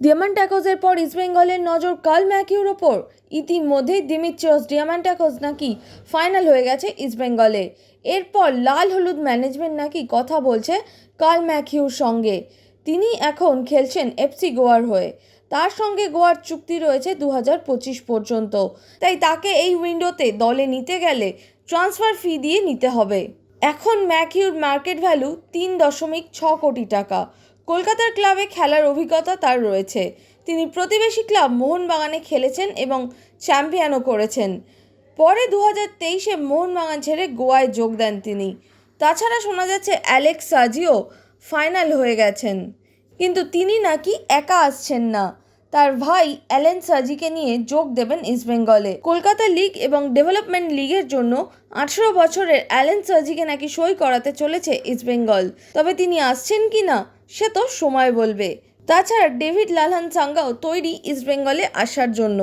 ডিয়ামান্টাকোজের পর ইস্টবেঙ্গলের নজর কাল ম্যাকিউর ওপর। ইতিমধ্যেই দিমিত্রিয়স ডিয়ামান্টাকোজ নাকি ফাইনাল হয়ে গেছে ইস্টবেঙ্গলে এরপর লাল হলুদ ম্যানেজমেন্ট নাকি কথা বলছে কাল ম্যাকিউর সঙ্গে। তিনি এখন খেলছেন এফসি গোয়ার হয়ে। তার সঙ্গে গোয়ার চুক্তি রয়েছে দু হাজার পঁচিশ পর্যন্ত। তাই তাকে এই উইন্ডোতে দলে নিতে গেলে ট্রান্সফার ফি দিয়ে নিতে হবে। এখন ম্যাকিউর মার্কেট ভ্যালু তিন দশমিক ছ কোটি টাকা। কলকাতার ক্লাবে খেলার অভিজ্ঞতা তার রয়েছে। তিনি প্রতিবেশী ক্লাব মোহনবাগানে খেলেছেন এবং চ্যাম্পিয়নও করেছেন। পরে দু হাজার তেইশে মোহনবাগান ছেড়ে গোয়ায় যোগ দেন তিনি। তাছাড়া শোনা যাচ্ছে, অ্যালেক্স সাজিও ফাইনাল হয়ে গেছেন। কিন্তু তিনি নাকি একা আসছেন না। তার ভাই অ্যালেন সাজিকে নিয়ে যোগ দেবেন ইস্টবেঙ্গলে কলকাতা লিগ এবং ডেভেলপমেন্ট লিগের জন্য আঠেরো বছরের অ্যালেন সাজিকে নাকি সই করাতে চলেছে ইস্টবেঙ্গল তবে তিনি আসছেন কি না, সে তো সময় বলবে। তাছাড়া ডেভিড লালহান সাঙ্গাও তৈরি ইস্টবেঙ্গলে আসার জন্য।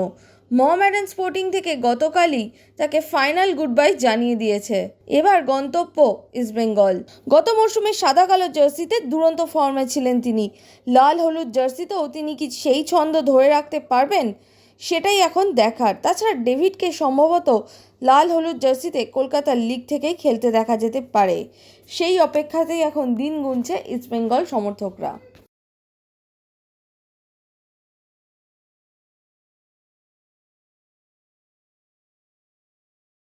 মোহামেডান স্পোর্টিং থেকে গতকালই তাকে ফাইনাল গুড বাই জানিয়ে দিয়েছে। এবার গন্তব্য ইস্টবেঙ্গল গত মরশুমে সাদা কালো জার্সিতে দুরন্ত ফর্মে ছিলেন তিনি। লাল হলুদ জার্সিতেও তিনি কি সেই ছন্দ ধরে রাখতে পারবেন, সেটাই এখন দেখার। তাছাড়া ডেভিডকে সম্ভবত লাল হলুদ জার্সিতে কলকাতার লিগ থেকেই খেলতে দেখা যেতে পারে। সেই অপেক্ষাতেই এখন দিন গুনছে ইস্টবেঙ্গল সমর্থকরা।